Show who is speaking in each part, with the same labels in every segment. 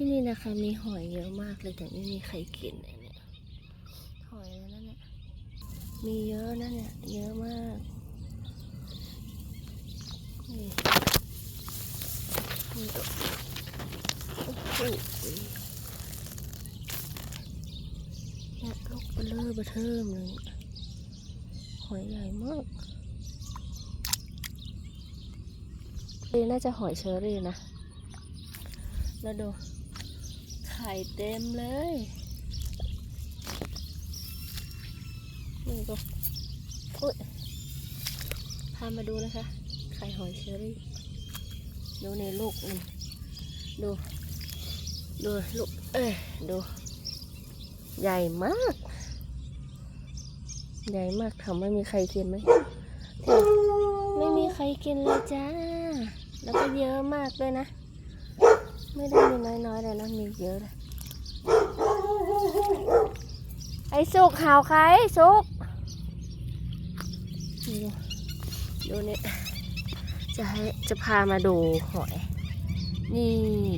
Speaker 1: ที่นี่นะคะมีหอยเยอะมากเลยแต่ไม่มีใครกินเลยเนี่ยหอยอะไรนั่นเนี่ยมีเยอะนะเนี่ยเยอะมากนี่นี่ตัวโอ้โหเนี่ยลูกเบลอเบอเทิมเลยเนี่ยหอยใหญ่มากนี่น่าจะหอยเชอรี่นะแล้วดู ไข่เต็มเลยนี่ก็อุ้ยพามาดูนะคะ ไข่หอยเชอรี่ ดูในลูกมันดู ดูลูก เอ้ยดู ใหญ่มาก ใหญ่มากถามว่ามีใครกินไหมแถมไม่มีใครกินเลยจ้า แล้วก็เยอะมากด้วยนะ ไม่ได้มีน้อยๆเลยนะมีเยอะเลยไอ้สุกหาวใครสุกดูดูเนี่ยจะให้จะพามาดูหอย นี่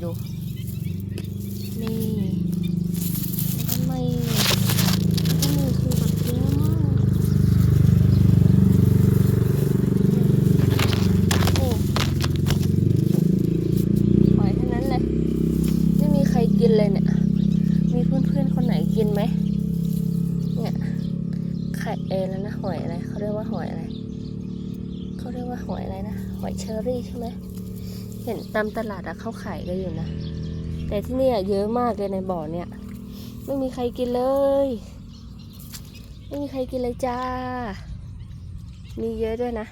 Speaker 1: ดู นี่แล้วทำไมทำไมคือแบบเยอะมากโอ้หอยทั้งนั้นเลย ไม่มีใครกินเลยเนี่ย มีเพื่อนๆคนไหนกินไหมเนี่ยไข่เอแล้วนะหอยอะไรเขาเรียกว่าหอยอะไรเขาเรียกว่าหอยอะไรนะหอยเชอรี่ใช่ไหมเห็นตามตลาดอะเขาขายกันอยู่นะแต่ที่นี่ยเยอะมากเลยในบ่อเนี่ย ไม่มีใครกินเลย ไม่มีใครกินเลยจ้า มีเยอะด้วยนะ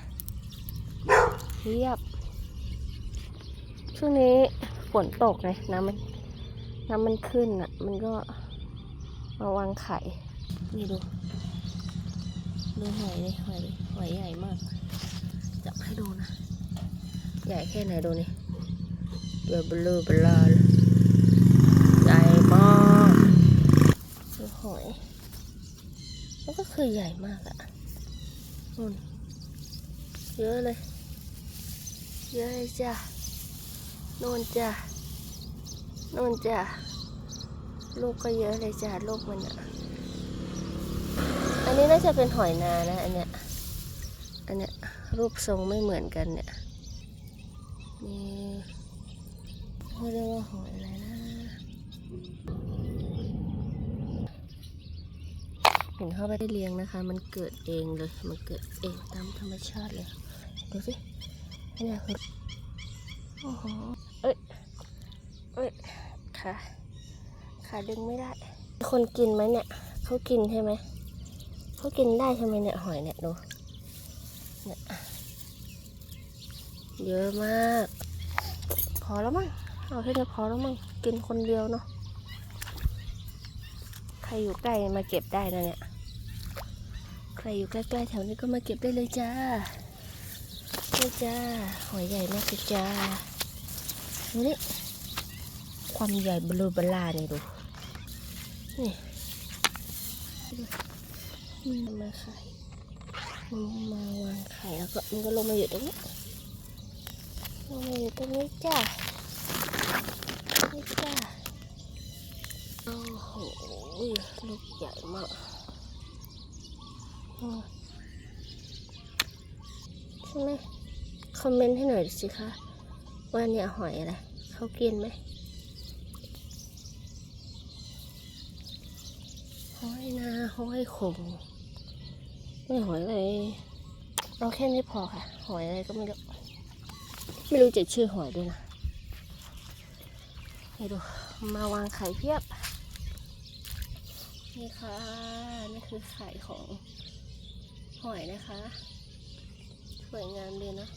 Speaker 1: เทียบช่วงนี้ฝนตกไงน้ำมัน น้ำมันขึ้นอะ มันก็มาวางไข่นี่ดู ดูหอยเลยหอยเลยหอยใหญ่มาก จับให้ดูนะ ใหญ่แค่ไหนดูนี่เดือบลูเบลาเลยใหญ่มากดูหอยแล้วก็คือใหญ่มากอะนู่นเยอะเลย เยอะเลยจ้ะนู่นจ้ะ นู่นจ้ะลูกก็เยอะเลยจ้ะลูกมันอะอันนี้น่าจะเป็นหอยนานะ อันเนี้ย อันเนี้ยรูปทรงไม่เหมือนกันเนี่ยนี่เขาเรียกว่าหอยอะไรนะเห็นเขาไม่ได้เลี้ยงนะคะ มันเกิดเองเลย มันเกิดเองตามธรรมชาติเลย ดูสิอันเนี้ยคือโอ้โหเอ้ยเอ้ย ขาขาดึงไม่ได้ คนกินไหมเนี่ยเขากินใช่ไหมเขากินได้ใช่ไหมเนี่ยหอยเนี่ยดูเนี่ยเยอะมาก พอแล้วมั้งเอาแค่นี้พอแล้วมั้งกินคนเดียวเนาะใครอยู่ใกล้มาเก็บได้นะเนี่ยใครอยู่ใกล้ๆแถวนี้ก็มาเก็บได้เลยจ้านี่จ้าหอยใหญ่มากเลยจ้าดูนี่ ความใหญ่บลอเบลาเนี่ยดูนี่มันมาไข่มันมาวางไข่แล้วก็มันก็ลงมาอยู่ตรงนี้ลงมาอยู่ตรงนี้จ้านี่จ้าโอ้โหลูกใหญ่มากใช่ไหมคอมเมนต์ให้หน่อยสิคะว่าเนี่ยหอยอะไรเขากินไหม หอยนาหอยขมไม่หอยอะไรเอาแค่นี้พอค่ะ หอยอะไรก็ไม่รู้ไม่รู้จะชื่อหอยด้วยนะนี่ดูมาวางไข่เพียบ นี่ค่ะ นี่คือไข่ของหอยนะคะ สวยงามดีนะ